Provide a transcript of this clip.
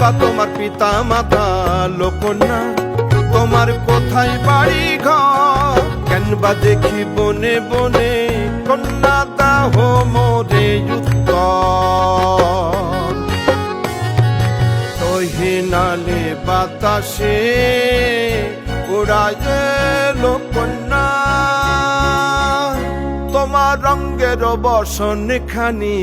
বা তোমার পিতা মাতা, লোকনা। তোমার কোথায় বাড়ি ঘর? কেন বা দেখি বনে বনে কন্যা দাহ মোরে উত্তর। তহিনালে বাতাসে উড়ায় লোকনা। তোমার রঙ্গের বসন খানি